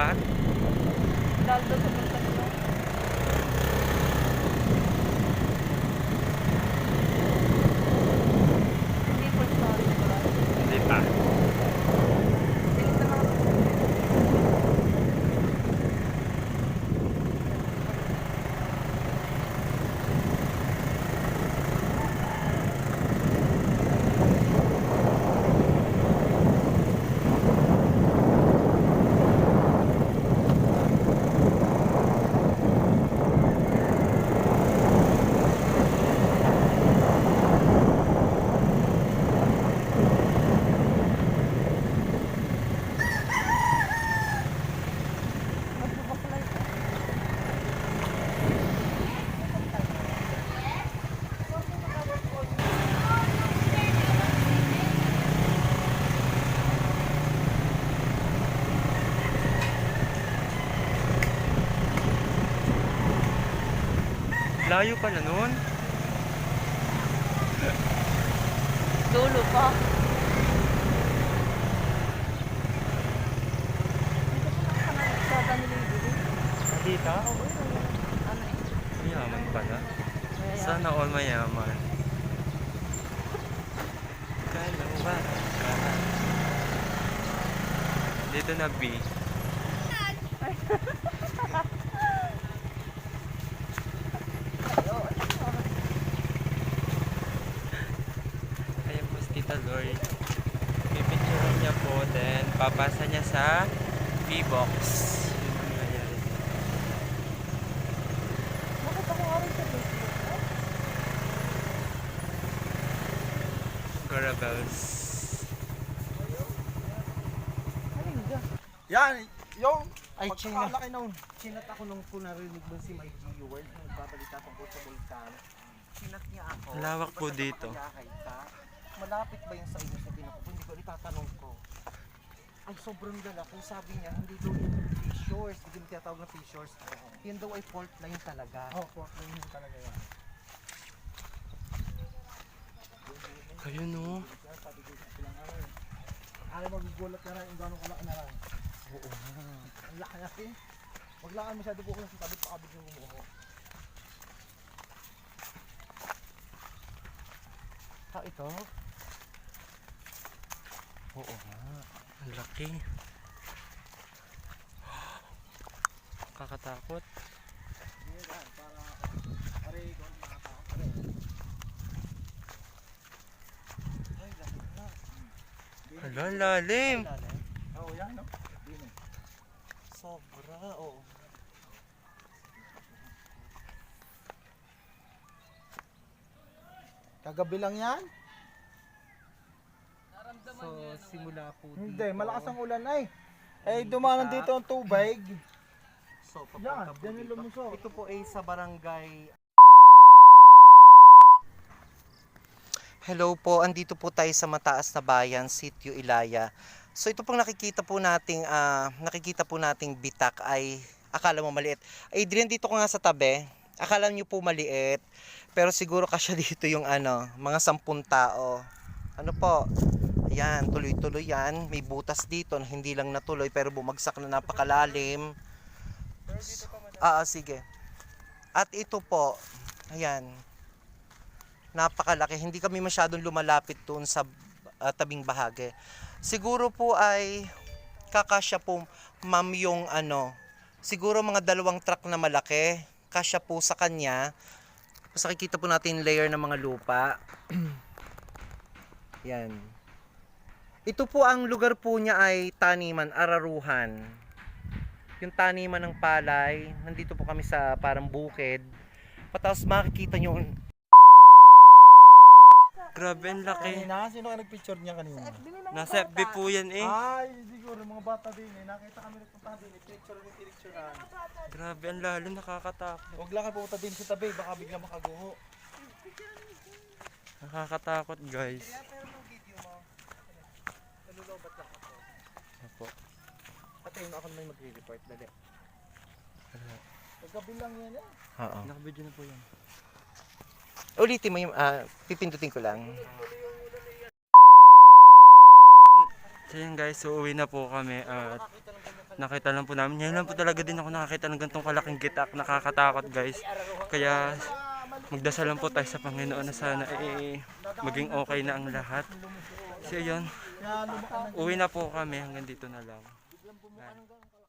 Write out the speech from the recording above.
Dahil daw sa vulkan mo. Hindi po sorry ba? Hindi pa. Bilis na mga magbabaklay. Layo pala nun. Dulo pa. Dito? Ano eh. Mayaman pala. Sana all mayaman. Kala ba? Dito na B. Ayan po si Tita Lori. Pipicturean niya po, then papasa niya sa V-Box. Yun ang nangyayari. Nakita ko nga rin sa? Yan, yung Ay, China. pagkakalaki. Chinat ako nung ko narinig mo si my viewer na nagbabalita tungkol sa vulkan. Chinat niya ako. Lawak po "Ba't dito." Malapit ba yun sa inyo sa ko? Hindi ko itatanong ko. Ay, sobrang dala ko. Sabi niya, hindi daw yung fissures. Hindi mo tinatawag na fissures. Yan daw ay fault line talaga. Oh, fault line talaga yan. Ayun no. Sabi eh. Mo, magugulat ka na yung gano'ng kalaki na lang. Oo nga. Ang laki kasi. Wag lang ka masyado bukas sa tabit pa kabit yung umuho. Ah, ito? Oo nga. Ang laki. Kakatakot. Hala, lalim. Oo, yan no? Sobra, oo. Kagabi lang yan? So, simula po dito. Hindi, malakas ang ulan ay. Eh, dumanan dito ang tubig. So, Yan, papunta po dyan yung dito. Ito po ay sa barangay Hello po, andito po tayo sa mataas na bayan, Sitio Ilaya. So ito pong nakikita po nating ah, nakikita po nating bitak ay akala mo maliit. Adrian dito ko nga sa tabi. Akala niyo po maliit, pero siguro kasya dito yung ano, mga sampung tao. Ano po? Ayan, tuloy-tuloy yan. May butas dito na hindi lang natuloy pero bumagsak na napakalalim. Ah, ah, sige. At ito po, ayan, napakalaki. Hindi kami masyadong lumalapit doon sa ah, tabing bahagi. Siguro po ay kakasya po ma'am yung ano, siguro mga dalawang truck na malaki, kasya po sa kanya. Tapos nakikita po natin layer ng mga lupa. Yan. Ito po ang lugar po niya ay taniman, araruhan. Yung taniman ng palay, nandito po kami sa parang bukid. Patapos makikita nyo, Grabe ang laki. Kanina, sino ka nagpicture niya kanina? Nasa FB po yan eh. Ay, siguro, mga bata din eh. Nakita kami nagpunta din eh. Picture yung pinicturean. Grabe ang lalim, nakakatakot. Huwag lang kayo pumunta din sa tabi, baka bigla makaguho. Nakakatakot guys. Pero nung video mo, nalulobat lang ako. Opo. Patayin mo ako naman magre-report, dali. Pagkabi lang yan eh. Oo. Nakabidyo na po yan. Ulitin mo yung, ah, pipindutin ko lang. So yun guys, so uwi na po kami at nakita lang po namin. Ngayon lang po talaga din ako nakakita ng gantong kalaking gitak. Nakakatakot guys. Kaya magdasal lang po tayo sa Panginoon na sana eh, maging okay na ang lahat. So yun, uwi na po kami. Hanggang dito na lang. ng